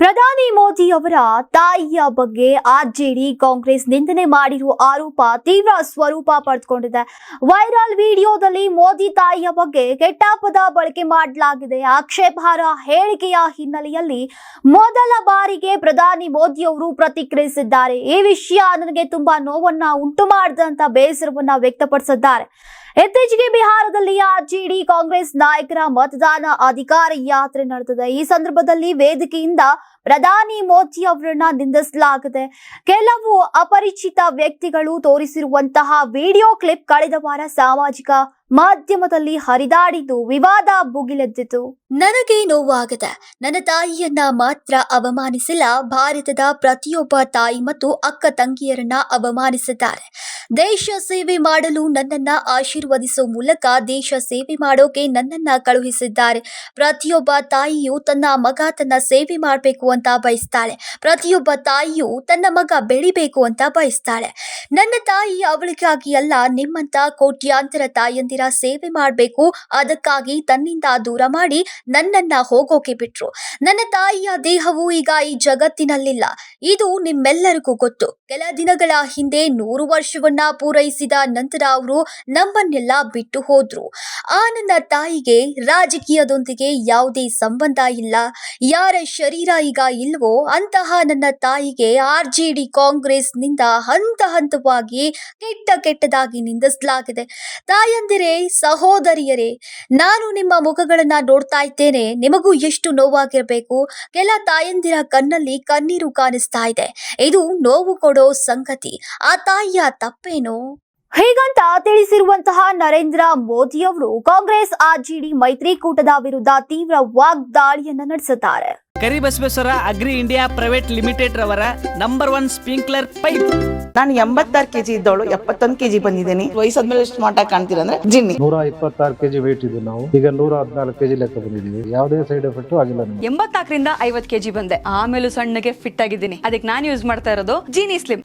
ಪ್ರಧಾನಿ ಮೋದಿ ಅವರ ತಾಯಿಯ ಬಗ್ಗೆ ಆರ್ಜೆಡಿ ಕಾಂಗ್ರೆಸ್ ನಿಂದನೆ ಮಾಡಿರುವ ಆರೋಪ ತೀವ್ರ ಸ್ವರೂಪ ಪಡೆದುಕೊಂಡಿದೆ. ವೈರಲ್ ವಿಡಿಯೋದಲ್ಲಿ ಮೋದಿ ತಾಯಿಯ ಬಗ್ಗೆ ಕೆಟ್ಟ ಪದ ಬಳಕೆ ಮಾಡಲಾಗಿದೆ. ಆಕ್ಷೇಪಾರ್ಹ ಹೇಳಿಕೆಯ ಹಿನ್ನೆಲೆಯಲ್ಲಿ ಮೊದಲ ಬಾರಿಗೆ ಪ್ರಧಾನಿ ಮೋದಿ ಅವರು ಪ್ರತಿಕ್ರಿಯಿಸಿದ್ದಾರೆ. ಈ ವಿಷಯ ನನಗೆ ತುಂಬಾ ನೋವನ್ನ, ಉಂಟು ಮಾಡಿದಂತ ಬೇಸರವನ್ನ ವ್ಯಕ್ತಪಡಿಸಿದ್ದಾರೆ. ಇತ್ತೀಚೆಗೆ ಬಿಹಾರದಲ್ಲಿ ಆರ್ಜೆಡಿ ಕಾಂಗ್ರೆಸ್ ನಾಯಕರ ಮತದಾನ ಅಧಿಕಾರ ಯಾತ್ರೆ ನಡೆದಿದೆ. ಈ ಸಂದರ್ಭದಲ್ಲಿ ವೇದಿಕೆಯಿಂದ ಪ್ರಧಾನಿ ಮೋದಿ ಅವರನ್ನ ನಿಂದಿಸಲಾಗಿದೆ. ಕೆಲವು ಅಪರಿಚಿತ ವ್ಯಕ್ತಿಗಳು ತೋರಿಸಿರುವಂತಹ ವಿಡಿಯೋ ಕ್ಲಿಪ್ ಕಳೆದ ವಾರ ಸಾಮಾಜಿಕ ಮಾಧ್ಯಮದಲ್ಲಿ ಹರಿದಾಡಿದ್ದು ವಿವಾದ ಭುಗಿಲೆದ್ದಿತು ನನಗೆ ನೋವಾಗದೆ. ನನ್ನ ತಾಯಿಯನ್ನ ಮಾತ್ರ ಅವಮಾನಿಸಿಲ್ಲ. ಭಾರತದ ಪ್ರತಿಯೊಬ್ಬ ತಾಯಿ ಮತ್ತು ಅಕ್ಕ ತಂಗಿಯರನ್ನ ಅವಮಾನಿಸಿದ್ದಾರೆ. ದೇಶ ಸೇವೆ ಮಾಡಲು ನನ್ನನ್ನ ಆಶೀರ್ವದಿಸೋ ಮೂಲಕ ದೇಶ ಸೇವೆ ಮಾಡೋಕೆ ನನ್ನನ್ನ ಕಳುಹಿಸಿದ್ದಾರೆ. ಪ್ರತಿಯೊಬ್ಬ ತಾಯಿಯು ತನ್ನ ಮಗ ತನ್ನ ಸೇವೆ ಮಾಡಬೇಕು ಅಂತ ಬಯಸ್ತಾಳೆ. ಪ್ರತಿಯೊಬ್ಬ ತಾಯಿಯು ತನ್ನ ಮಗ ಬೆಳಿಬೇಕು ಅಂತ ಬಯಸ್ತಾಳೆ. ನನ್ನ ತಾಯಿ ಅವಳಿಗಾಗಿ ಅಲ್ಲ, ನಿಮ್ಮಂತ ಕೋಟ್ಯಾಂತರ ತಾಯಂದಿರ ಸೇವೆ ಮಾಡಬೇಕು. ಅದಕ್ಕಾಗಿ ತನ್ನಿಂದ ದೂರ ಮಾಡಿ ನನ್ನನ್ನ ಹೋಗೋಕೆ ಬಿಟ್ರು. ನನ್ನ ತಾಯಿಯ ದೇಹವು ಈಗ ಈ ಜಗತ್ತಿನಲ್ಲಿಲ್ಲ. ಇದು ನಿಮ್ಮೆಲ್ಲರಿಗೂ ಗೊತ್ತು. ಕೆಲ ದಿನಗಳ ಹಿಂದೆ ನೂರು ವರ್ಷವನ್ನ ಪೂರೈಸಿದ ನಂತರ ಅವರು ನಮ್ಮನ್ನೆಲ್ಲ ಬಿಟ್ಟು ಹೋದ್ರು. ಆ ನನ್ನ ತಾಯಿಗೆ ರಾಜಕೀಯದೊಂದಿಗೆ ಯಾವುದೇ ಸಂಬಂಧ ಇಲ್ಲ. ಯಾರ ಶರೀರ ಈಗ ಇಲ್ವೋ ಅಂತಹ ನನ್ನ ತಾಯಿಗೆ ಆರ್ ಜೆ ಡಿ ಕಾಂಗ್ರೆಸ್ನಿಂದ ಹಂತ ಹಂತವಾಗಿ ಕೆಟ್ಟ ಕೆಟ್ಟದಾಗಿ ನಿಂದಿಸಲಾಗಿದೆ. ತಾಯಂದಿರೇ, ಸಹೋದರಿಯರೇ, ನಾನು ನಿಮ್ಮ ಮುಖಗಳನ್ನ ನೋಡ್ತಾ ಇದ್ದೇನೆ. ನಿಮಗೂ ಎಷ್ಟು ನೋವಾಗಿರಬೇಕು. ಕೆಲ ತಾಯಂದಿರ ಕಣ್ಣಲ್ಲಿ ಕಣ್ಣೀರು ಕಾಣಿಸ್ತಾ ಇದೆ. ಇದು ನೋವು ಕೊಡೋ ಸಂಗತಿ. ಆ ತಾಯಿಯ ತಪ್ಪೇನು ಹೀಗಂತ ತಿಳಿಸಿರುವಂತಹ ನರೇಂದ್ರ ಮೋದಿ ಅವರು ಕಾಂಗ್ರೆಸ್ ಆರ್ಜೆಡಿ ಮೈತ್ರಿಕೂಟದ ವಿರುದ್ಧ ತೀವ್ರ ವಾಗ್ದಾಳಿಯನ್ನ ನಡೆಸುತ್ತಾರೆ. Karibasaveshwara agri India private limited ರವರ ನಂಬರ್ ಒನ್ ಸ್ಪ್ರಿಂಕ್ಲರ್ ಪೈಪ್. ನಾನು ಎಂಬತ್ತಾರು ಕೆಜಿ ಇದ್ದವಳು ಎಪ್ಪತ್ತೊಂದು ಕೆಜಿ ಬಂದಿದ್ದೀನಿ. ವಯಸ್ಸಾದ್ಮೇಲೆ ಎಷ್ಟು ಮಾಟ ಕಾಣ್ತೀರ ಅಂದ್ರೆ ಜಿನ್ನಿ. ನೂರ ಇಪ್ಪತ್ತಾರು ಕೆಜಿ ವೇಟ್ ಇದ್ದು ನಾವು. ಈಗ ನೂರ ಹದಿನಾಲ್ಕು ಕೆಜಿ ಲೆಕ್ಕ ಬಂದಿದ್ದೀವಿ. ಯಾವುದೇ ಸೈಡ್ ಎಫೆಕ್ಟ್ ಆಗಿಲ್ಲ ನಮಗೆ. ಎಂಬತ್ನಾಲ್ಕರಿಂದ ಐವತ್ ಕೆಜಿ ಬಂದೆ. ಆಮೇಲೂ ಸಣ್ಣಗೆ ಫಿಟ್ ಆಗಿದ್ದೀನಿ. ಅದಕ್ಕೆ ನಾನು ಯೂಸ್ ಮಾಡ್ತಾ ಇರೋದು ಜೀನಿ ಸ್ಲಿಮ್